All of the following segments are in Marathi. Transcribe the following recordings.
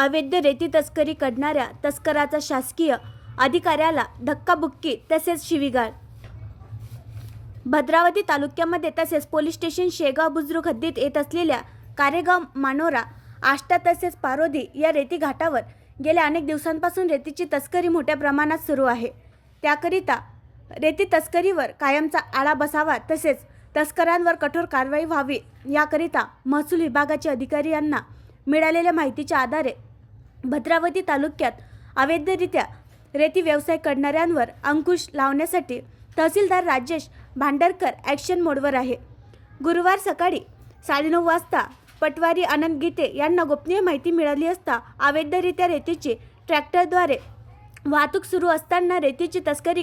अवैध रेती तस्करी करणाऱ्या तस्कराचा शासकीय अधिकाऱ्याला धक्काबुक्की तसेच शिवीगाळ. भद्रावती तालुक्यामध्ये तसेच पोलीस स्टेशन शेगाव बुजुर्ग हद्दीत येत असलेल्या कारेगाव मानोरा आष्टा तसेच पारोदी या रेती घाटावर गेल्या अनेक दिवसांपासून रेतीची तस्करी मोठ्या प्रमाणात सुरू आहे. त्याकरिता रेती तस्करीवर कायमचा आळा बसावा तसेच तस्करांवर कठोर कारवाई व्हावी याकरिता महसूल विभागाचे अधिकारी यांना मिळालेल्या माहितीच्या आधारे भद्रावती तालुक्यात अवैधरित्या रेती व्यवसाय करणाऱ्यांवर अंकुश लावण्यासाठी तहसीलदार राजेश भांडरकर ॲक्शन मोडवर आहे. गुरुवार सकाळी साडेनऊ वाजता पटवारी आनंद गीते यांना गोपनीय माहिती मिळाली असता अवैधरित्या रेतीची ट्रॅक्टरद्वारे वाहतूक सुरू असताना रेतीची तस्करी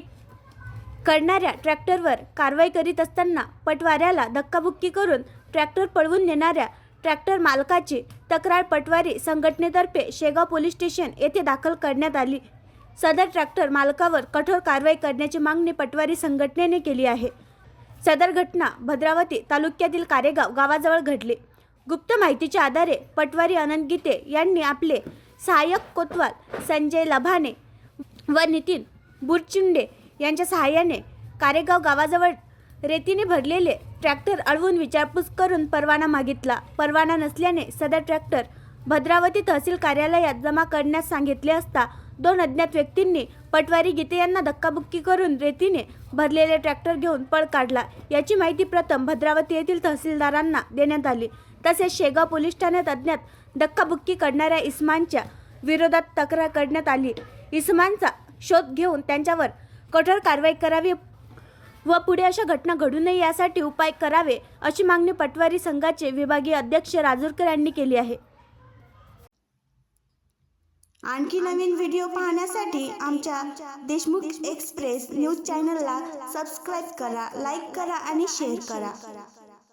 करणाऱ्या ट्रॅक्टरवर कारवाई करीत असताना पटवाऱ्याला धक्काबुक्की करून ट्रॅक्टर पळवून नेणाऱ्या ट्रॅक्टर मालकाची तक्रार पटवारी संघटनेतर्फे शेगाव पोलीस स्टेशन येथे दाखल करण्यात आली. सदर ट्रॅक्टर मालकावर कठोर कारवाई करण्याची मागणी पटवारी संघटनेने केली आहे. सदर घटना भद्रावती तालुक्यातील कारेगाव गावाजवळ घडली. गुप्त माहितीच्या आधारे पटवारी आनंद गीते यांनी आपले सहाय्यक कोतवाल संजय लभाने व नितीन बुरचिंडे यांच्या सहाय्याने कारेगाव गावाजवळ रेतीने भरलेले ट्रॅक्टर अडवून विचारपूस करून परवाना मागितला. परवाना नसल्याने सदर ट्रॅक्टर भद्रावती तहसील कार्यालयात जमा करण्यास सांगितले असता दोन अज्ञात व्यक्तींनी पटवारी गीते यांना धक्काबुक्की करून रेतीने भरलेले ट्रॅक्टर घेऊन पळ काढला. याची माहिती प्रथम भद्रावती येथील तहसीलदारांना देण्यात आली. तसेच शेगाव पोलीस ठाण्यात अज्ञात धक्काबुक्की करणाऱ्या इस्मानच्या विरोधात तक्रार करण्यात आली. इस्मानचा शोध घेऊन त्यांच्यावर कठोर कारवाई करावी व पुढे अशा घटना घडू नये यासाठी उपाय करावे अशी मागणी पटवारी संघाचे विभागीय अध्यक्ष राजूरकर यांनी केली आहे. आणखी नवीन व्हिडिओ पाहण्यासाठी आमच्या देशमुख एक्सप्रेस न्यूज चॅनलला सबस्क्राईब करा लाईक करा आणि शेअर करा.